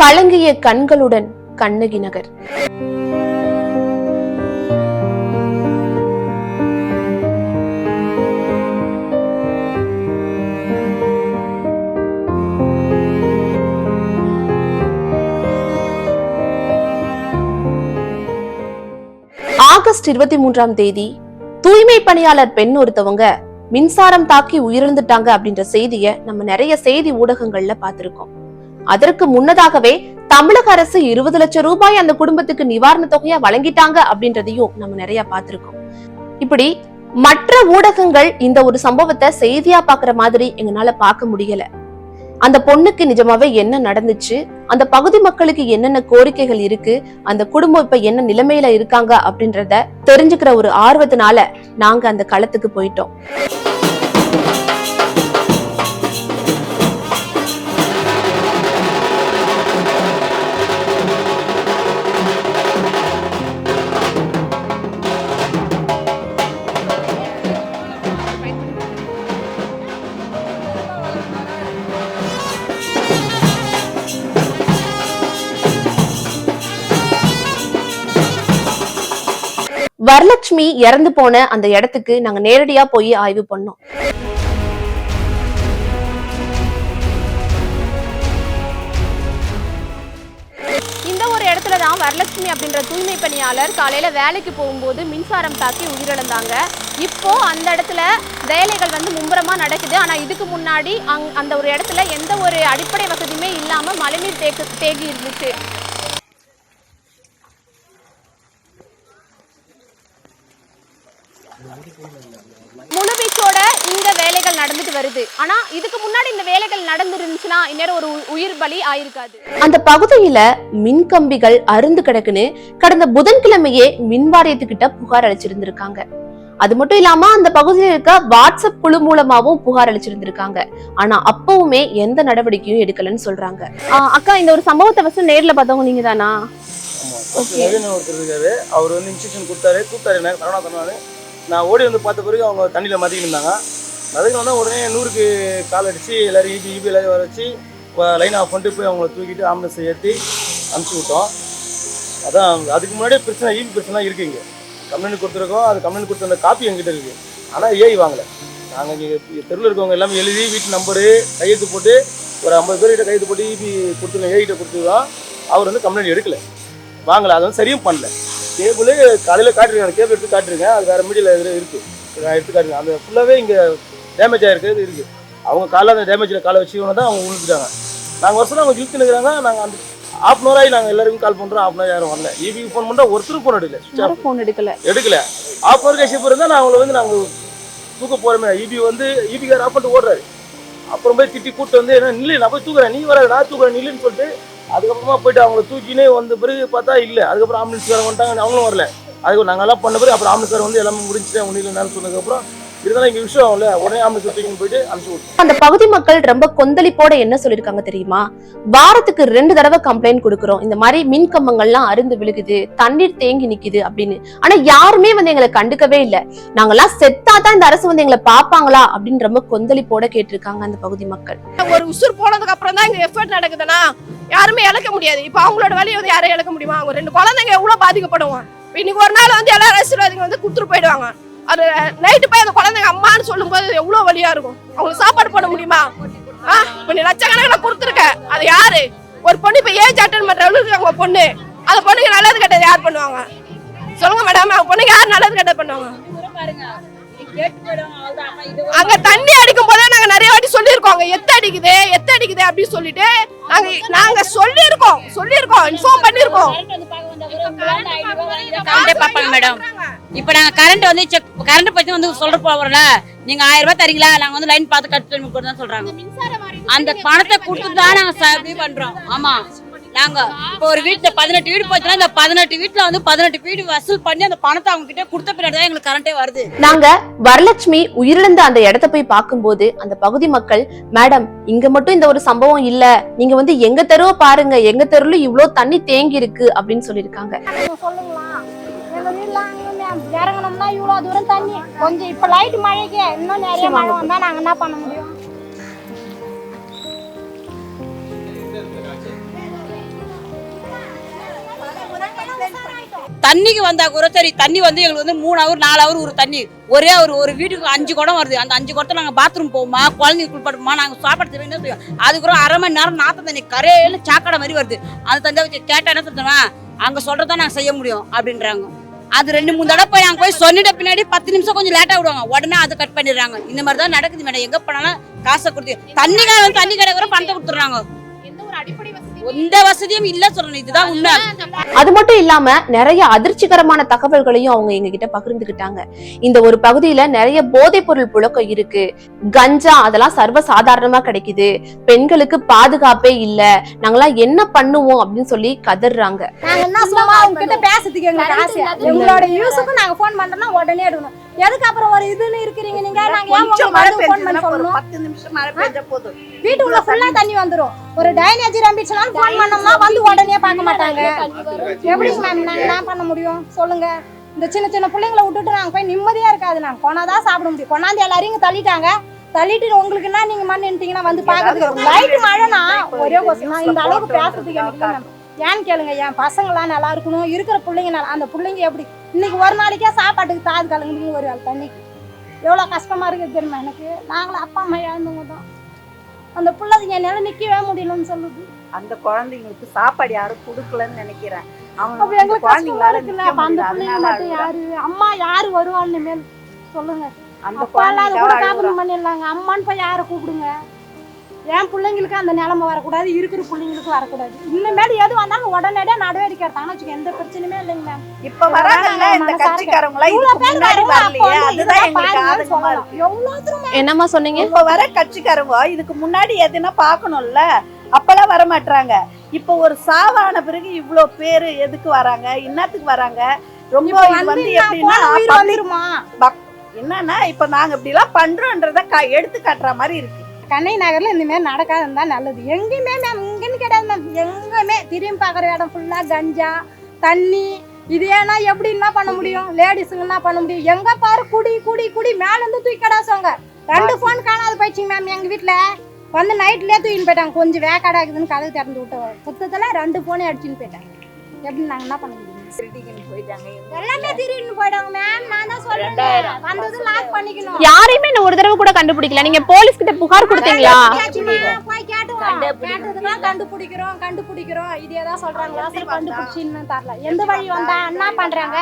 கலங்கிய கண்களுடன் கண்ணகி நகர். ஆகஸ்ட் இருபத்தி மூன்றாம் தேதி தூய்மை பணியாளர் பெண் ஒருத்தவங்க மின்சாரம் தாக்கி உயிரிழந்துட்டாங்க அப்படின்ற செய்திய நம்ம நிறைய செய்தி ஊடகங்கள்ல பார்த்திருக்கோம். அதற்கு முன்னதாகவே தமிழக அரசு இருபது லட்சம் ரூபாய் அந்த குடும்பத்துக்கு நிவாரண தொகையா வழங்கிட்டாங்க அப்படின்றதையும் நம்ம நிறைய பார்த்திருக்கோம். இப்படி மற்ற ஊடகங்கள் இந்த ஒரு சம்பவத்தை செய்தியா பாக்குற மாதிரி எங்களால பார்க்க முடியல. அந்த பொண்ணுக்கு நிஜமாவே என்ன நடந்துச்சு? அந்த பகுதி மக்களுக்கு என்னென்ன கோரிக்கைகள் இருக்கு? அந்த குடும்பம் இப்ப என்ன நிலைமையில இருக்காங்க அப்படின்றத தெரிஞ்சுக்கிற ஒரு ஆர்வத்தினால நாங்க அந்த களத்துக்கு போயிட்டோம். வரலட்சுமி இறந்து போன அந்த இடத்துக்கு நாங்க நேரடியா போய் ஆய்வு பண்ணோம். இந்த ஒரு இடத்துல தான் வரலட்சுமி அப்படின்ற தூய்மை பணியாளர் காலையில வேலைக்கு போகும்போது மின்சாரம் தாக்கி உயிரிழந்தாங்க. இப்போ அந்த இடத்துல வேலைகள் வந்து மும்முரமா நடக்குது. ஆனா இதுக்கு முன்னாடி அங் அந்த ஒரு இடத்துல எந்த ஒரு அடிப்படை வசதியுமே இல்லாம மழைநீர் தேக்கு தேங்கி இருந்துச்சு. முழுவீச்சோட இங்க வேலைகள் நடந்துட்டு வருது. ஆனா இதுக்கு முன்னாடி இந்த வேலைகள் நடந்துருந்துச்சுன்னா இந்நேரம் ஒரு உயிர் பலி ஆயிருக்காது. அந்த பகுதியில மின் கம்பிகள் அருந்து கிடக்குன்னு கடந்த புதன்கிழமையே மின் வாரியத்துக்கிட்ட புகார் அளிச்சிருந்திருக்காங்க. அது மட்டும் இல்லாம அந்த பகுதியில் இருக்க வாட்ஸ்அப் குழு மூலமாவும் புகார் அளிச்சிருந்திருக்காங்க. ஆனா அப்பவுமே எந்த நடவடிக்கையும் எடுக்கலன்னு சொல்றாங்க. அக்கா இந்த ஒரு சம்பவத்தை ஃபர்ஸ்ட் நேர்ல பார்த்தவங்க நீங்க தானா இருக்காரு. அவர் வந்து இன்ஸ்ட்ரக்ஷன் கொடுத்தாரு. கூப்பிட்டாரு என்ன? கரோனா சொன்னாரு நான் ஓடி வந்து பார்த்த பிறகு அவங்க தண்ணியில் மதிக்கிட்டு இருந்தாங்க. மதிக்கிட்டு உடனே நூறுக்கு கால் அடித்து எல்லோரும் ஈபி ஈபி எல்லாரும் வர வச்சு லைன் ஆஃப் பண்ணிட்டு போய் அவங்கள தூக்கிட்டு ஆம்புலன்ஸ் ஏற்றி அனுப்பிச்சி விட்டோம். அதான் அதுக்கு முன்னாடியே பிரச்சனை ஈபி பிரச்சனை இருக்குது இங்கே. கம்ப்ளைண்ட் கொடுத்துருக்கோம் அது கம்ப்ளைண்ட் கொடுத்த அந்த காப்பி எங்கிட்ட இருக்குது ஆனால் ஏஐ வாங்கலை. நாங்கள் இங்கே தெருவில் இருக்கவங்க எல்லாமே எழுதி வீட்டு நம்பரு கையெழுத்து போட்டு ஒரு ஐம்பது பேர்கிட்ட கையெழுத்து போட்டு ஈபி கொடுத்துருங்க ஏஐகிட்ட கொடுத்துருக்கோம். அவர் வந்து கம்ப்ளைண்ட் எடுக்கலை. வாங்கலை அது வந்து சரியும் பண்ணல. கேபிள் காலையில் காட்டிருக்கேன். கேபிள் எடுத்து காட்டிருக்கேன். அது வேறு மீடியில் இதில் இருக்குது நான் எடுத்து காட்டுறேன் அந்த ஃபுல்லாகவே இங்கே டேமேஜ் ஆகிருக்கிறது இருக்குது அவங்க காலைல அந்த டேமேஜில் காலை வச்சு தான் அவங்க விழுந்துட்டாங்க நாங்கள் வருஷம் அவங்க இழுத்து நிற்கிறாங்க நாங்கள் அந்த ஆஃப் அன் ஹவர் ஆகி நாங்கள் எல்லாருக்கும் கால் பண்ணுறோம் ஆஃப் அன் ஹவர் யாரும் வரல. ஈபி ஃபோன் பண்ணால் ஒருத்தரும் ஃபோன் எடுக்கல. switch off. போன் எடுக்கல. எடுக்கல. ஆஃப் ஹவர் கழிச்சு இருந்தால் நான் அவங்கள வந்து நாங்கள் தூக்க போகிறோமே ஈபி வந்து ஈபிக்கார் ஆஃப் பண்ணிட்டு ஓடுறாரு. அப்புறம் போய் திட்டி கூட்டு வந்து என்ன நில்லு நான் போய் தூக்குறேன். நீ வர நான் தூக்குறேன் நில்லுன்னு சொல்லிட்டு அதுக்கப்புறமா போயிட்டு அவங்கள தூக்கினே வந்த பிறகு பார்த்தா இல்லை. அதுக்கப்புறம் ஆம்புலன்ஸ் வேறு வந்துட்டாங்க அவங்களும் வரல. அதுக்கு நாங்கள் எல்லாம் பண்ண பிறகு அப்புறம் ஆம்புலன்ஸ் வந்து எல்லாமே முடிஞ்சுட்டு அவங்க இல்லைன்னு சொன்னதுக்கப்புறம் இருந்தாலும் இங்கே விஷயம் ஆகல உடனே ஆம்புலன்ஸ் தூக்கின்னு போயிட்டு அனுப்பிச்சு விட்டோம் அந்த பகுதி மக்கள் ரொம்ப கொந்தளிப்போட என்ன சொல்லிருக்காங்க தெரியுமா? வாரத்துக்கு ரெண்டு தடவை கம்ப்ளைண்ட் கொடுக்குறோம். இந்த மாதிரி மின் கம்பங்கள்லாம் அருந்து விழுகுது தண்ணீர் தேங்கி நிக்குது அப்படின்னு. ஆனா யாருமே வந்து எங்களை கண்டுக்கவே இல்ல. நாங்கெல்லாம் செத்தா தான் இந்த அரசு வந்து எங்களை பாப்பாங்களா அப்படின்னு ரொம்ப கொந்தளிப்போட கேட்டிருக்காங்க அந்த பகுதி மக்கள். ஒரு உசுர் போனதுக்கு அப்புறம் தான் இங்க எஃபர்ட் நடக்குதுன்னா யாருமே இழக்க முடியாது. இப்போ அவங்களோட வேலையை வந்து யாரும் இழக்க முடியுமா? அவங்க ரெண்டு குழந்தைங்க எவ்வளவு பாதிக்கப்படுவாங்க? இப்ப இன்னைக்கு ஒரு நாள் வந்து எல்லாரும் அரசியல்வாதிங்க வந்து கொடுத்துட்டு போயிடுவாங்க. அது நைட்டு போய் அந்த குழந்தைங்க அம்மான்னு சொல்லும்போது எவ்வளோ வழியாக இருக்கும். அவங்களுக்கு சாப்பாடு போட முடியுமா? ஆ இப்ப நீ லட்சக்கணக்கில் கொடுத்துருக்க அது யாரு? ஒரு பொண்ணு இப்போ ஏஜ் அட்டன் பண்ணுற அளவுக்கு அவங்க பொண்ணு. அந்த பொண்ணுக்கு நல்லது கெட்டது யார் பண்ணுவாங்க? சொல்லுங்க மேடம் அவங்க பொண்ணுக்கு யார் நல்லது கெட்டது பண்ணுவாங்க? அங்க தண்ணி அடிக்கும் போதே நாங்க நிறைய வாட்டி சொல்லியிருக்கோம். அங்க எத்த அடிக்குது எத்த அடிக்குது அப்படின்னு சொல்லிட்டு நாங்க நாங்க சொல்லியிருக்கோம். சொல்லியிருக்கோம். இன்ஃபார்ம் பண்ணியிருக்கோம். பார்ப்பாங்க மேடம். இப்போ நாங்கள் கரண்ட் வந்து செக் கரண்ட் பற்றி வந்து சொல்ற போகிறோம்ல நீங்கள் ஆயிரம் ரூபாய் தரீங்களா? நாங்கள் வந்து லைன் பார்த்து கட் பண்ணி கொடுத்து சொல்கிறாங்க அந்த பணத்தை கொடுத்துட்டு தான் நாங்கள் சர்வே பண்ணுறோம் ஆமாம் நாங்கள் இப்போ ஒரு வீட்டில் பதினெட்டு வீடு போச்சுன்னா இந்த பதினெட்டு வீட்டில் வந்து பதினெட்டு வீடு வசூல் பண்ணி அந்த பணத்தை அவங்க கிட்ட கொடுத்த பின்னாடி தான் எங்களுக்கு கரண்டே வருது. நாங்க வரலட்சுமி உயிரிழந்த அந்த இடத்த போய் பார்க்கும்போது அந்த பகுதி மக்கள் மேடம் இங்க மட்டும் இந்த ஒரு சம்பவம் இல்ல. நீங்க வந்து எங்க தெருவை பாருங்க. எங்க தெருவுல இவ்ளோ தண்ணி தேங்கி இருக்கு அப்படின்னு சொல்லியிருக்காங்க. நீங்க இறங்கணும்னா இவ்வளவு தூரம் தண்ணி. கொஞ்சம் இப்ப லைட் மழைக்கு இன்னும் நிறைய மழை வந்தா நாங்க என்ன பண்ண முடியும்? தண்ணிக்கு வந்தா கூட சரி தண்ணி வந்து எங்களுக்கு வந்து மூணு ஹவர் நாலு ஹவர் ஒரு தண்ணி. ஒரே ஒரு ஒரு வீட்டுக்கு அஞ்சு குடம் வருது. அந்த அஞ்சு குடத்தை நாங்கள் பாத்ரூம் போவோமா குழந்தைங்க குளிப்பாட்டுமா நாங்கள் சாப்பாடு செய்வோம். என்ன செய்வோம் அரை மணி நேரம் நாற்ற தண்ணி கரையில சாக்கடை மாதிரி வருது. அந்த தண்ணி வச்சு கேட்டா என்ன சொல்லுவேன் அங்கே சொல்றதான் நாங்கள் செய்ய முடியும் அப்படின்றாங்க. அது ரெண்டு மூணு தடவை போய் அங்கே போய் சொன்னிட்ட பின்னாடி பத்து நிமிஷம் கொஞ்சம் லேட்டாக விடுவாங்க. உடனே அதை கட் பண்ணிடுறாங்க. இந்த மாதிரி தான் நடக்குது மேடம். எங்கே போனாலும் காசை கொடுத்து தண்ணி கடை வந்து தண்ணி கடை கூட பணத்தை கொடுத்துட்றாங்க. எந்த வசதியும் இல்ல சொல்லணும். இதுதான் உண்மை. அது மட்டும் இல்லாம நிறைய அதிர்ச்சிகரமான தகவல்களையும் அவங்க எங்க கிட்ட பகிர்ந்துகிட்டாங்க. இந்த ஒரு பகுதியில நிறைய போதைப் பொருள் புழக்கம் இருக்கு. கஞ்சா அதெல்லாம் சர்வ சாதாரணமா கிடைக்குது. பெண்களுக்கு பாதுகாப்பே இல்ல. நாங்கெல்லாம் என்ன பண்ணுவோம் அப்படின்னு சொல்லி கதறாங்க பேசுறதுக்கு எங்களுக்கு ஆசை. எங்களோட யூஸுக்கும் நாங்க ஃபோன் பண்றோம்னா உடனே எடுக்கணும். எதுக்கு அப்புறம் ஒரு இதுன்னு இருக்கிறீங்க நீங்க? நாங்க ஏன் ஃபோன் பண்ணி சொல்லணும்? பத்து நிமிஷம் மழை பெஞ்சா போதும். வீட்டுக்குள்ள ஃபுல்லா தண்ணி வந்துரும். ஒரு டைனேஜ் ரம்பிச்சுனாலும் ஃபோன் பண்ணோம்னா வந்து உடனே பார்க்க மாட்டாங்க. எப்படி மேம் நாங்க என்ன பண்ண முடியும்? சொல்லுங்க. இந்த சின்ன சின்ன பிள்ளைங்களை விட்டுட்டு நாங்க போய் நிம்மதியா இருக்காது. நாங்க கொண்டாதான் சாப்பிட முடியும். கொண்டாந்து எல்லாரையும் தள்ளிட்டாங்க. தள்ளிட்டு உங்களுக்கு என்ன? நீங்க மண் நின்ட்டீங்கன்னா வந்து பாக்கிறதுக்கு லைட் மழைனா ஒரே நான் இந்த அளவுக்கு பேசுறதுக்கு எனக்கு ஏன்னு கேளுங்க. என் பசங்களாம் நல்லா இருக்கணும். இருக்கிற பிள்ளைங்க நல்லா அந்த பிள்ளைங்க எப்படி? இன்னைக்கு ஒரு நாளைக்கே சாப்பாட்டுக்கு தாது கலங்குறீங்க ஒரு தண்ணிக்கு எவ்வளோ கஷ்டமா இருக்குது தெரியுமா எனக்கு? நாங்களும் அப்பா அம்மா இழந்தவங்க தான் அந்த பிள்ளைங்க என்னால் நிற்கவே முடியலன்னு சொல்லுது. அந்த குழந்தைங்களுக்கு சாப்பாடு யாரும் கொடுக்கலன்னு நினைக்கிறேன். அப்ப அந்த எங்களுக்கு கஷ்டமா குழந்தைங்களால இருக்குல்ல நிக்க அப்ப அந்த முடியல. பிள்ளைங்க மட்டும். யாரு? அம்மா யாரு வருவான்னு மேல் சொல்லுங்க. அந்த அப்பா இல்லாத கூட பண்ணிடலாங்க. அம்மான்னு போய் யாரை கூப்பிடுங்க? என் பிள்ளைங்களுக்கு அந்த நிலைமை வரக்கூடாது இருக்கிற பிள்ளைங்களுக்கு வரக்கூடாது. இனிமேல் எது வந்தாலும் உடனடியாக நடவடிக்கை எடுத்தாங்கன்னு வச்சுக்கோங்க. எந்த பிரச்சனையுமே இல்லைங்க மேம் இப்ப என்னம்மா சொன்னீங்க? இப்ப வர கட்சிக்காரங்க இதுக்கு முன்னாடி எதுனா பாக்கணும்ல அப்பெல்லாம் வர மாட்டாங்க இப்ப ஒரு சாவான பிறகு இவ்ளோ பேரு எதுக்கு வராங்க? என்னத்துக்கு வராங்க? ரொம்ப வந்து எப்படின்னா என்னன்னா இப்ப நாங்க இப்படி எல்லாம் பண்றோன்றத க- எடுத்து காட்டுற மாதிரி இருக்கு. கண்ணை நகர்ல இந்த மாதிரி நடக்காது இருந்தா நல்லது. எங்கேயுமே மேம் இங்கன்னு கிடையாது மேம் எங்கேயுமே திரும்பி பார்க்குற இடம் ஃபுல்லா கஞ்சா தண்ணி இது ஏன்னா எப்படி என்ன பண்ண முடியும்? லேடிஸுங்க என்ன பண்ண முடியும். எங்க பாரு குடி குடி குடி மேல இருந்து தூக்கி கடாசுவாங்க ரெண்டு ஃபோன் காணாது போயிடுச்சுங்க மேம் எங்க வீட்ல. வந்து நைட்லயே தூக்கின்னு போயிட்டாங்க. கொஞ்சம் வேக்காடா இருக்குதுன்னு கதவு திறந்து விட்டு புத்தத்துல ரெண்டு ஃபோனே அடிச்சுன்னு போயிட்டாங்க. எப்படி நாங்க என்ன பண்ண முடியும்? போயிட்டாங்க. எல்லாமே திருடின்னு போயிட்டாங்க பண்ணிக்கணும். யாரையுமே நான் ஒரு தடவை கூட கண்டுபிடிக்கல. நீங்க போலீஸ் கிட்ட புகார் கொடுத்தீங்களா? கண்டுபிடிக்கிறோம் கண்டுபிடிக்கிறோம். இதே தான் சொல்றாங்களா? சரி கண்டுபிடிச்சின்னு தரல. எந்த வழி வந்தா என்ன பண்றாங்க?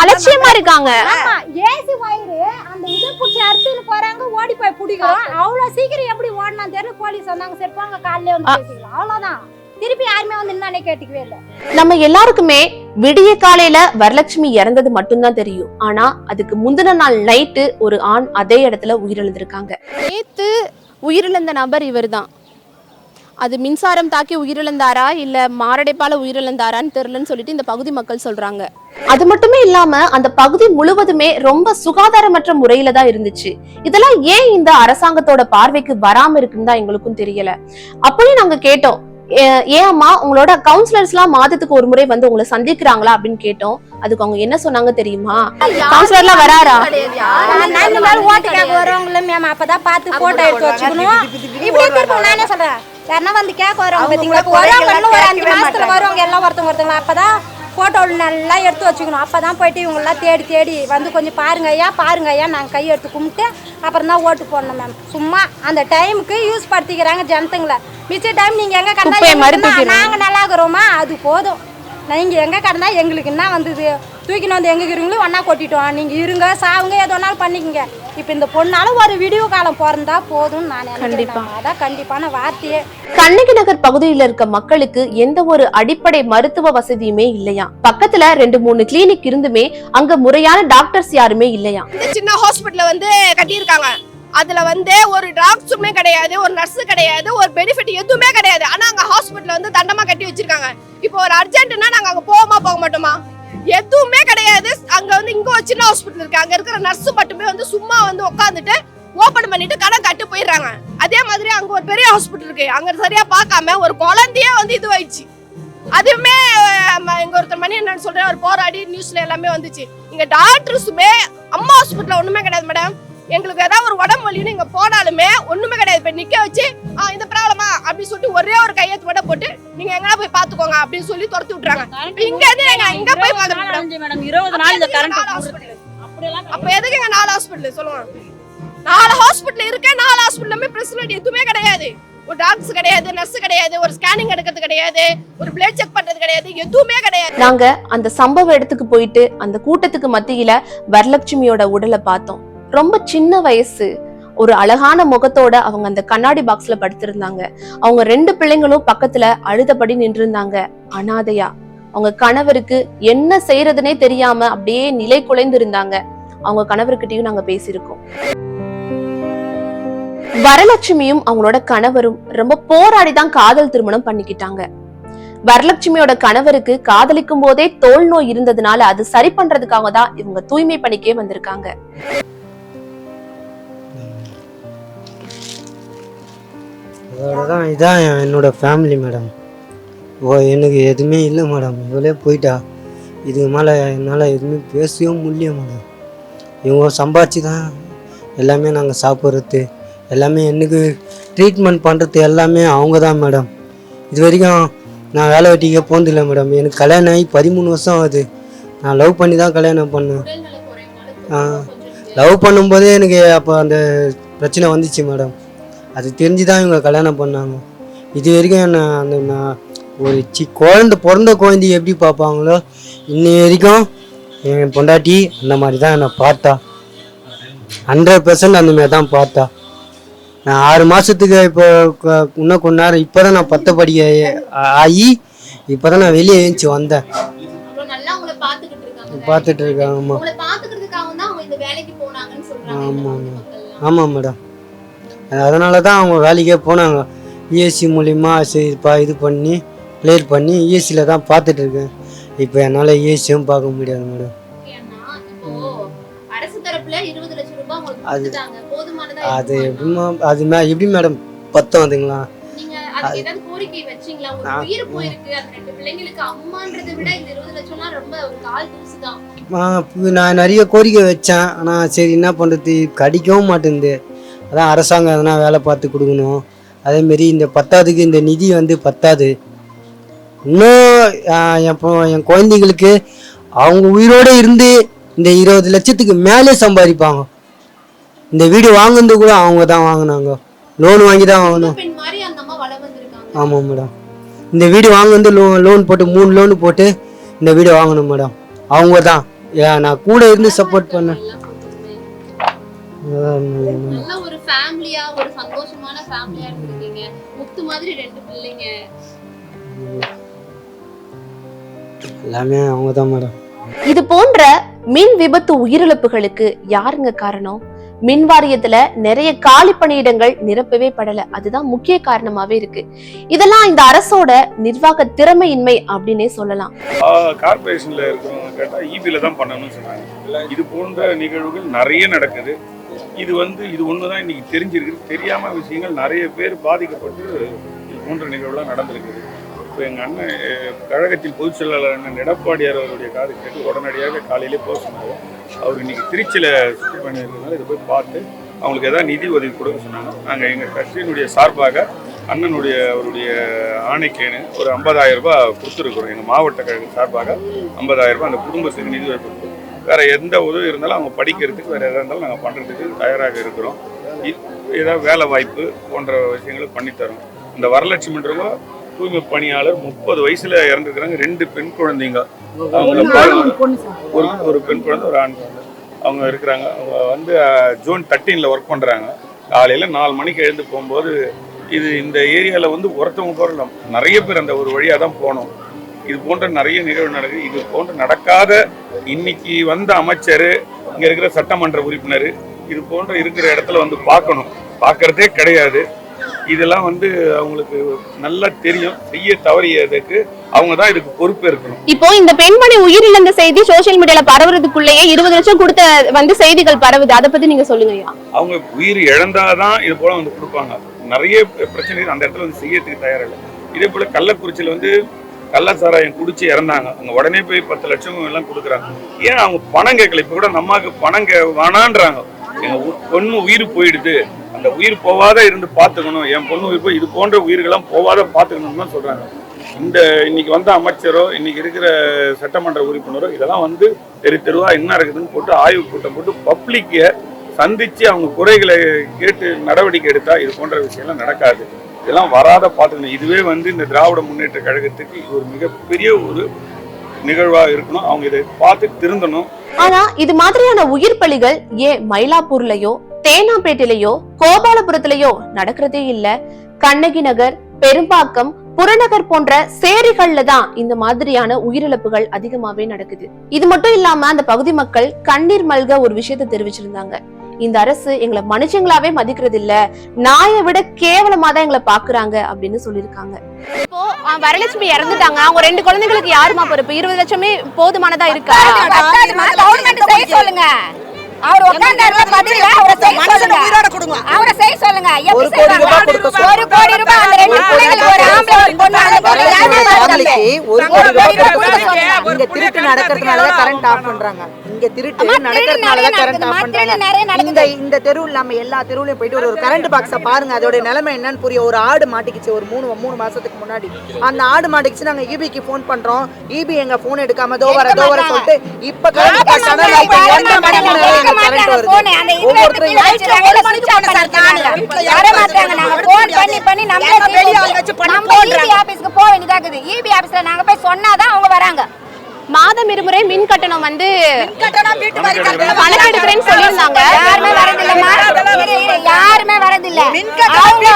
அலட்சியமா இருக்காங்க. ஆமா ஏசி வயிறு அந்த இதை பிடிச்சி அறுத்துன்னு போறாங்க ஓடி போய் பிடிக்கிறோம். அவ்வளவு சீக்கிரம் எப்படி ஓடினா தெரியல. போலீஸ் வந்தாங்க. சரி போங்க காலையில வந்து பேசிக்கலாம். அவ்வளவுதான். திருப்பி யாருமே வந்து என்னன்னே கேட்டுக்கவே இல்லை. நம்ம எல்லாருக்குமே விடிய காலையில வரலட்சுமி இறந்தது மட்டும்தான் தெரியும். ஆனா அதுக்கு முந்தின நாள் நைட்டு ஒரு ஆண் அதே இடத்துல உயிரிழந்திருக்காங்க. நேத்து உயிரிழந்த நபர் இவர்தான். அது மின்சாரம் தாக்கி உயிரிழந்தாரா இல்ல மாரடைப்பால உயிரிழந்தாரான்னு தெரியலன்னு சொல்லிட்டு இந்த பகுதி மக்கள் சொல்றாங்க. அது மட்டுமே இல்லாம அந்த பகுதி முழுவதுமே ரொம்ப சுகாதாரமற்ற முறையில தான் இருந்துச்சு. இதெல்லாம் ஏன் இந்த அரசாங்கத்தோட பார்வைக்கு வராம இருக்குன்னு தான் எங்களுக்கும் தெரியல. அப்பயும் நாங்க கேட்டோம் "ஏ- ஏன் அம்மா உங்களோட கவுன்சிலர்ஸ் எல்லாம் மாதத்துக்கு ஒரு முறை வந்து உங்களை சந்திக்கிறாங்களா அப்படின்னு கேட்டோம். அதுக்கு அவங்க என்ன சொன்னாங்க தெரியுமா? கவுன்சிலர்லாம் வராரா? நாங்க மேல ஓட்டுக்காக வருவாங்கல்ல மேம் அப்பதான் பார்த்து போட்டோ எடுத்து வச்சுக்கணும். இப்படி திருப்பி நானே சொல்றேன்? யாருன்னா வந்து கேட்க வருவாங்க இன்னும் ஒரு அஞ்சு மாசத்துல. வருவாங்க. எல்லாம் ஒருத்தவங்க ஒருத்தவங்க அப்பதான் போட்டோ நல்லா எடுத்து வச்சுக்கணும். அப்பதான் போயிட்டு இவங்க எல்லாம் தேடி தேடி வந்து கொஞ்சம் பாருங்க ஐயா பாருங்க ஐயா நாங்க கை எடுத்து கும்பிட்டு அப்புறம் தான் ஓட்டு போடணும் மேம் சும்மா அந்த டைமுக்கு யூஸ் படுத்திக்கிறாங்க ஜனத்துங்களை. மிச்ச டைம் நீங்க எங்க கடந்தா குப்பையை எங்களுக்கு என்ன? மறுத்துக்கிறாங்க. நாங்க நல்லா இருக்கிறோமா அது போதும். நீங்க எங்க கடந்தா எங்களுக்கு என்ன வந்தது? தூக்கின்னு வந்து எங்க இருக்கிறீங்களோ ஒண்ணா கொட்டிட்டோம். நீங்க இருங்க சாவுங்க எது வேணாலும் பண்ணிக்கங்க. இப்ப இந்த பொண்ணால ஒரு விடிவு காலம் பிறந்தா போதும் நான் கண்டிப்பா. நான். அதான் கண்டிப்பான வார்த்தையே. கண்ணகி நகர் பகுதியில இருக்க மக்களுக்கு எந்த ஒரு அடிப்படை மருத்துவ வசதியுமே இல்லையா? பக்கத்துல ரெண்டு மூணு கிளினிக் இருந்துமே அங்க முறையான டாக்டர்ஸ் யாருமே இல்லையா? இந்த சின்ன ஹாஸ்பிட்டல வந்து கட்டியிருக்காங்க. அதுல வந்து ஒரு டாக்டருமே கிடையாது ஒரு நர்ஸ் கிடையாது ஒரு பெனிஃபிட் எதுவுமே கிடையாது. ஆனா அங்க ஹாஸ்பிட்டல் வந்து தண்டமா கட்டி வச்சிருக்காங்க. இப்போ ஒரு அர்ஜென்ட்னா நாங்க அங்க போவோமா போக மாட்டோமா? எதுவுமே கிடையாது. அங்க வந்து இங்க ஒரு சின்ன ஹாஸ்பிட்டல் இருக்கு. அங்க இருக்கிற நர்ஸ் மட்டுமே வந்து சும்மா வந்து உட்காந்துட்டு ஓபன் பண்ணிட்டு கடன் கட்டு போயிடுறாங்க. அதே மாதிரி அங்க ஒரு பெரிய ஹாஸ்பிட்டல் இருக்கு. அங்க சரியா பார்க்காம ஒரு குழந்தையே வந்து இதுவாயிடுச்சு. அதுவுமே இங்க ஒருத்தர் மணி என்னன்னு சொல்றேன். அவர் போராடி நியூஸ்ல எல்லாமே வந்துச்சு. இங்க டாக்டர்ஸுமே அம்மா ஹாஸ்பிட்டல் ஒண்ணுமே கிடையாது மேடம் எங்களுக்கு ஏதாவது ஒரு உடம்பு வலின்னு இங்க போனாலுமே ஒண்ணுமே கிடையாது. இப்ப நிக்க வச்சு ஆ இந்த ப்ராப்ளமா அப்படின்னு சொல்லிட்டு ஒரே ஒரு கையெழுத்து மட்டும் போட்டு நீங்க எங்கனா போய் பாத்துக்கோங்க அப்படின்னு சொல்லி துரத்தி விட்டுறாங்க. இங்க இருந்து எங்க இங்க போய் மேடம் இருபது நாள் இந்த கரண்ட் அப்ப எதுக்கு எங்க நாலு ஹாஸ்பிட்டல் சொல்லுங்க. நாலு ஹாஸ்பிட்டல் இருக்கு நாலு ஹாஸ்பிட்டலுமே ஃபெசிலிட்டி எதுவுமே கிடையாது. ஒரு டாக்டர்ஸ் கிடையாது நர்ஸ் கிடையாது ஒரு ஸ்கேனிங் எடுக்கிறது கிடையாது ஒரு பிளட் செக் பண்றது கிடையாது எதுவுமே கிடையாது. நாங்க அந்த சம்பவ இடத்துக்கு போயிட்டு அந்த கூட்டத்துக்கு மத்தியில வரலட்சுமியோட உடலை பார்த்தோம். ரொம்ப சின்ன வயசு. ஒரு அழகான முகத்தோட அவங்க அந்த கண்ணாடி பாக்ஸ்ல படுத்திருந்தாங்க. அவங்க ரெண்டு பிள்ளைங்களும் பக்கத்துல அழுதபடி நின்றிருந்தாங்க. அனாதையா அவங்க கணவருக்கு என்ன செய்யறதுனே தெரியாம அப்படியே நிலை குலைந்து இருந்தாங்க அவங்க கணவர்கிட்டயும் நாங்க பேசியிருக்கோம். வரலட்சுமியும் அவங்களோட கணவரும் ரொம்ப போராடி தான் காதல் திருமணம் பண்ணிக்கிட்டாங்க. வரலட்சுமியோட கணவருக்கு காதலிக்கும் போதே தோல் நோய் இருந்ததுனால அது சரி பண்றதுக்காக தான் இவங்க தூய்மை பணிக்கே வந்திருக்காங்க. அதோட தான் இதான் என்னோட ஃபேமிலி மேடம் ஓ எனக்கு எதுவுமே இல்லை மேடம் இவளே போயிட்டா. இதுக்கு மேலே என்னால் எதுவுமே பேசவே முடியல மேடம் இவங்க சம்பாதிச்சு தான் எல்லாமே நாங்கள் சாப்பிட்றது எல்லாமே எனக்கு ட்ரீட்மெண்ட் பண்ணுறது எல்லாமே அவங்க தான் மேடம் இது வரைக்கும் நான் வேலை வெட்டிக்கே போனதில்லை மேடம் எனக்கு கல்யாணம் ஆகி பதிமூணு வருஷம் ஆகுது. நான் லவ் பண்ணி தான் கல்யாணம் பண்ணேன். லவ் பண்ணும்போதே எனக்கு அப்போ அந்த பிரச்சனை வந்துச்சு மேடம் அது தெரிஞ்சு தான் இவங்க கல்யாணம் பண்ணாங்க. இது வரைக்கும் என்ன அந்த நான் ஒரு சி குழந்த பிறந்த குழந்தைய எப்படி பார்ப்பாங்களோ இன்னி வரைக்கும் என் பொண்டாட்டி அந்த மாதிரி தான் என்னை பார்த்தா. ஹண்ட்ரட் பர்சன்ட் அந்த மாதிரி தான் பார்த்தா. நான் ஆறு மாதத்துக்கு இப்போ இன்னும் கொஞ்ச நேரம் இப்போ தான் நான் பத்த படிக்க ஆகி இப்போ தான் நான் வெளியே ஏஞ்சி வந்தேன். இருக்காங்க. பார்த்துட்டு ஆமாம் உங்களை பாத்துக்கிறதுக்காக தான் அவங்க இந்த வேலைக்கு போனாங்கன்னு சொல்றாங்க. ஆமா, இந்த ஆமா. மக்கள்லாம். ஆமாம் மேடம். அதனால தான் அவங்க வேலைக்கே போனாங்க. இஎஸ்சி மூலிமா சரிப்பா இது பண்ணி கிளியர் பண்ணி இஎஸ்சியில் தான் பார்த்துட்டு இருக்கேன். இப்போ என்னால் இஎஸ்சியும் பார்க்க முடியாது மேடம். அது- அது? எப்படிமா அது மே எப்படி மேடம் பத்தம் அதுங்களா? நான் நிறைய கோரிக்கை வச்சேன். ஆனால் சரி என்ன பண்ணுறது கிடைக்கவும் மாட்டேங்குது அதான் அரசாங்கம் எதனா வேலை பார்த்து கொடுக்கணும். அதேமாரி இந்த பத்தாவதுக்கு இந்த நிதி வந்து பத்தாது. இன்னும் என் என் குழந்தைங்களுக்கு அவங்க உயிரோடு இருந்து இந்த இருபது லட்சத்துக்கு மேலே சம்பாதிப்பாங்க. இந்த வீடு வாங்குனது கூட அவங்க தான் வாங்கினாங்க. லோன் வாங்கி தான் வாங்கணும் ஆமாம் மேடம். இந்த வீடு வாங்குனது லோ லோன் போட்டு மூணு லோன் போட்டு இந்த வீடு வாங்கணும் மேடம். அவங்க தான். நான் கூட இருந்து சப்போர்ட் பண்ணேன். ஃபேமிலியா ஒரு சந்தோஷமான ஃபேமிலியா இருந்திருக்கீங்க. முத்து மாதிரி ரெண்டு பிள்ளைங்க. எல்லாமே அவங்க தான் மேடம் இது போன்ற மின் விபத்து உயிரிழப்புகளுக்கு யாருங்க காரணம்? மின் வாரியத்துல நிறைய காலி பணியிடங்கள் நிரப்பவே படல. அதுதான் முக்கிய காரணமாவே இருக்கு. இதெல்லாம் இந்த அரசோட நிர்வாக திறமையின்மை அப்படின்னே சொல்லலாம். கார்பரேஷன்ல இருக்கிறவங்க கேட்டால் இபியில் தான் பண்ணணும்னு சொன்னாங்க. இது போன்ற நிகழ்வுகள் நிறைய நடக்குது. இது வந்து இது ஒன்று தான் இன்றைக்கி தெரிஞ்சிருக்கு. தெரியாமல் விஷயங்கள் நிறைய பேர் பாதிக்கப்பட்டு இது போன்ற நிகழ்வுலாம் நடந்திருக்குது இப்போ எங்கள் அண்ணன் கழகத்தின் பொதுச் செயலாளர் அண்ணன் எடப்பாடியார் அவருடைய காது கேட்டு உடனடியாக காலையிலே போக சொன்னாங்க அவர் இன்றைக்கி திருச்சியில் சுற்றி பண்ணியிருக்கிறதுனால இதை போய் பார்த்து அவங்களுக்கு எதாவது நிதி உதவி கொடுக்க சொன்னாங்க. நாங்கள் எங்கள் கட்சியினுடைய சார்பாக அண்ணனுடைய அவருடைய ஆணைக்கேனு ஒரு 50000 ரூபாய் கொடுத்துருக்குறோம். எங்கள் மாவட்ட கழக சார்பாக 50000 ரூபாய் அந்த குடும்பத்துக்கு நிதி உதவி கொடுக்குறோம் வேற எந்த உதவி இருந்தாலும் அவங்க படிக்கிறதுக்கு வேற எதாக இருந்தாலும் நாங்கள் பண்ணுறதுக்கு தயாராக இருக்கிறோம். ஏதாவது வேலை வாய்ப்பு போன்ற விஷயங்களை பண்ணித்தரோம் இந்த வரலட்சுமின்றவங்க தூய்மை பணியாளர் முப்பது வயசுல இறந்துருக்கிறாங்க. ரெண்டு பெண் குழந்தைங்க. ஒரு ஒரு பெண் குழந்தை ஒரு ஆண் குழந்தை. அவங்க இருக்கிறாங்க. அவங்க வந்து ஜோன் தேர்ட்டீனில் ஒர்க் பண்ணுறாங்க காலையில் நாலு மணிக்கு எழுந்து போகும்போது இது இந்த ஏரியாவில் வந்து ஒருத்தவங்க போகிற நிறைய பேர் அந்த ஒரு வழியாக தான் போனோம். இது போன்ற நிறைய நிகழ்வு நடக்குது. இது போன்ற நடக்காத இன்னைக்கு வந்த அமைச்சர் இங்கே இருக்கிற சட்டமன்ற உறுப்பினர் இது போன்ற இருக்கிற இடத்துல வந்து பார்க்கணும். பார்க்கறதே கிடையாது. இதெல்லாம் வந்து அவங்களுக்கு நல்லா தெரியும். செய்ய தவறியதுக்கு அவங்க தான் இதுக்கு பொறுப்பு இருக்கணும். இப்போ இந்த பெண்மணி உயிரிழந்த செய்தி சோசியல் மீடியால பரவுறதுக்குள்ளேயே இருபது லட்சம் கொடுத்த வந்து செய்திகள் பரவுது. அதை பத்தி நீங்க சொல்லுங்க அவங்க உயிர் இழந்தாதான் இது போல வந்து கொடுப்பாங்க. நிறைய பிரச்சனைகள் அந்த இடத்துல வந்து செய்யறதுக்கு தயாரில்லை. இதே போல கள்ளக்குறிச்சியில் வந்து கள்ள சாராயம் குடிச்சு இறந்தாங்க. அவங்க உடனே போய் பத்து லட்சம் எல்லாம் கொடுக்குறாங்க. ஏன் அவங்க பணம் கேட்கல? இப்போ கூட நம்மாக்கு பணம் கே வேணான்றாங்க. எங்க உ- பொண்ணு உயிர் போயிடுது. அந்த உயிர் போவாத இருந்து பார்த்துக்கணும். என் பொண்ணு உயிர் போய் இது போன்ற உயிர்கள்லாம் போவாத பார்த்துக்கணும்னு தான் சொல்றாங்க. இந்த இன்னைக்கு வந்த அமைச்சரோ இன்னைக்கு இருக்கிற சட்டமன்ற உறுப்பினரோ இதெல்லாம் வந்து தெரு தெருவா என்ன இருக்குதுன்னு போட்டு ஆய்வு கூட்டம் போட்டு பப்ளிக்கை சந்திச்சு அவங்க குறைகளை கேட்டு நடவடிக்கை எடுத்தா இது போன்ற விஷயம்லாம் நடக்காது. இதெல்லாம் வராத பாட்டு இதுவே வந்து இந்த திராவிட முன்னேற்ற கழகத்துக்கு இது ஒரு மிகப்பெரிய ஒரு நிகழ்வா இருக்கணும். அவங்க இதை பார்த்து திருந்தணும். ஆனா இது மாதிரியான உயிர் பலிகள் ஏன் மயிலாப்பூர்லயோ தேனாம்பேட்டையிலயோ கோபாலபுரத்திலயோ நடக்கிறதே இல்ல? கண்ணகி நகர் பெரும்பாக்கம் புறநகர் போன்ற சேரிகள்ல தான் இந்த மாதிரியான உயிரிழப்புகள் அதிகமாவே நடக்குது. இது மட்டும் இல்லாம அந்த பகுதி மக்கள் கண்ணீர் மல்க ஒரு விஷயத்த தெரிவிச்சிருந்தாங்க. இந்த அரசு எங்களை மனுஷங்களாவே மதிக்கிறது இல்ல நாயை விட கேவலமா தான் எங்களை பாக்குறாங்க அப்படின்னு சொல்லியிருக்காங்க இப்போ வரலட்சுமி இறந்துட்டாங்க அவங்க ரெண்டு குழந்தைங்களுக்கு யாருமா பொறுப்பு இருபது லட்சமே போதுமானதா இருக்கா சொல்லுங்க அவர் உட்கார்ந்தாருல பதில அவரை செய்ய சொல்லுங்க அவரை செய்ய சொல்லுங்க எப்படி செய்வாங்க ஒரு கோடி ரூபாய் அந்த ரெண்டு பிள்ளைங்களுக்கு ஒரு ஆம்பளை ஒரு பொண்ணு அந்த பொண்ணு ஃபேமிலிக்கு ஒரு கோடி ரூபாய் கொடுக்க கொடுக்க சொல்லுங்க. இங்க திருட்டு நடக்கிறதுனால தான் கரண்ட் ஆஃப் பண்றாங்க இங்க திருட்டு நடக்கிறதுனால கரண்ட் ஆஃப் பண்றாங்க. இந்த இந்த தெரு இல்லாம எல்லா தெருவுலயும் போயிட்டு ஒரு கரண்ட் பாக்ஸ பாருங்க. அதோட நிலைமை என்னன்னு புரிய ஒரு ஆடு மாட்டிக்கிச்சு. ஒரு மூணு மூணு மாசத்துக்கு முன்னாடி. அந்த ஆடு மாட்டிக்கிச்சு. நாங்க ஈபிக்கு ஃபோன் பண்றோம். ஈபி எங்க போன் எடுக்காம தோ வர தோ வர சொல்லிட்டு இப்ப கரண்ட் ஆமா, கட்டணம் ஆமா, இப்ப ஆமா, எந்த ஆமா, மணி ஆமா, நேரம் ஆமா, கரண்ட் வருது ஒவ்வொருத்தரும் எடுத்து வச்சிருக்காங்க, switch off பண்ணிருக்காங்க. வர மாட்டாங்க. நாங்க phone பண்ணி பண்ணி நம்மளே நம்ம EB ஆபீஸ்க்கு போக வேண்டியதா இருக்குது. EB ஆபீஸ்ல நாங்க போய் சொன்னாதான் அவங்க வராங்க. மாதம் இருமுறை மின் கட்டணம் வந்து கட்டணம் பணம் எடுக்கிறேன்னு சொல்லியிருந்தாங்க. யாருமே வரதில்லம்மா யாருமே வரதில்ல. அவங்க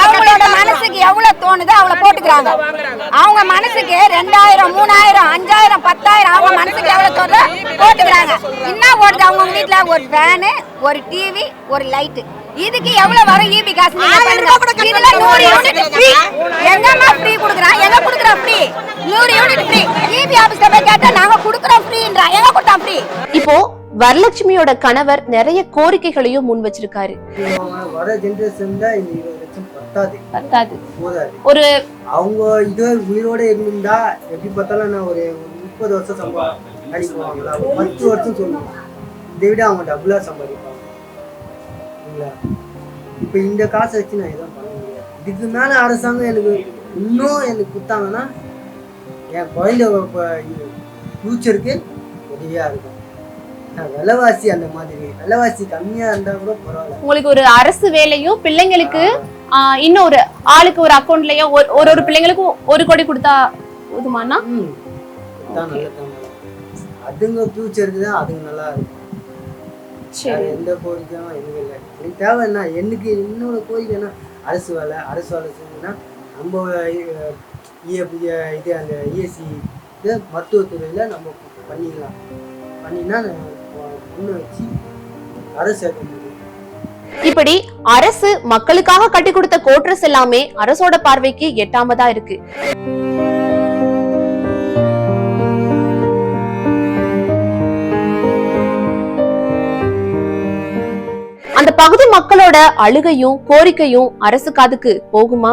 அவங்களோட மனசுக்கு எவ்வளவு தோணுதோ அவ்வளவு போட்டுக்கிறாங்க. அவங்க மனசுக்கு ரெண்டாயிரம் மூணாயிரம் அஞ்சாயிரம் பத்தாயிரம் அவங்க மனசுக்கு எவ்வளவு தோணுதோ போட்டுக்கிறாங்க. என்ன ஓடுது அவங்க வீட்டுல ஒரு ஃபேனு ஒரு டிவி ஒரு லைட்டு இதுக்கு எவ்வளவு வரும் ஈபி காசு நீங்க பண்ணுங்க. இதுல நூறு யூனிட் ஃப்ரீ எங்கம்மா ஃப்ரீ குடுக்குறான் எங்க குடுக்குறோம் ஃப்ரீ நூறு யூனிட் ஃப்ரீ ஈபி ஆபீஸ்ல போய் கேட்டா நாங்க குடுக்குறோம் ஃப்ரீன்றா எங்க கொடுத்தோம் ஃப்ரீ இப்போ வரலட்சுமியோட கணவர் நிறைய கோரிக்கைகளையும் முன் வச்சிருக்காரு. வர ஜென்ரேஷன்ல இந்த இருபது லட்சம் பத்தாது. பத்தாது. போதாது. ஒரு அவங்க இதுவே உயிரோட இருந்திருந்தா எப்படி பார்த்தாலும் நான் ஒரு முப்பது வருஷம் ஒரு பத்து வருஷம் சொல்லுவாங்க. இதை விட அவங்க டபுளாக சம்பாதிப்பாங்க. இல்லைங்களா இப்போ இந்த காசை வச்சு நான் எதுவும் பண்ண முடியாது. இதுக்கு மேலே அரசாங்கம் எனக்கு இன்னும் எனக்கு கொடுத்தாங்கன்னா என் குழந்தை ஃப்யூச்சருக்கு உதவியாக இருக்கும். விலைவாசி அந்த மாதிரி விலைவாசி கம்மியாக இருந்தால் கூட பரவாயில்ல. உங்களுக்கு ஒரு அரசு வேலையும் பிள்ளைங்களுக்கு ஒரு ஆளுக்கு ஒரு அக்கௌண்ட்லயோ ஒரு ஒரு பிள்ளைங்களுக்கும் ஒரு கோடி கொடுத்தா போதுமானா அதுங்க ஃப்யூச்சருக்கு தான் அதுங்க நல்லா இருக்கும். சரி. எந்த கோரிக்கையும் எனக்கு இல்லை. எனக்கு தேவை என்ன எனக்கு என்னோட கோரிக்கை என்ன அரசு வேலை அரசு வேலை செஞ்சோன்னா நம்ம இது அந்த இஎஸ்சி இது மருத்துவத்துறையில் நம்ம பண்ணிக்கலாம் பண்ணினா முன்ன வச்சு அரசு இப்படி அரசு மக்களுக்காக கட்டி கொடுத்த கோட்ரஸ் எல்லாமே அரசோட பார்வைக்கு எட்டாமதா இருக்கு. அந்த பகுதி மக்களோட அழுகையும் கோரிக்கையும் அரசு காதுக்கு போகுமா?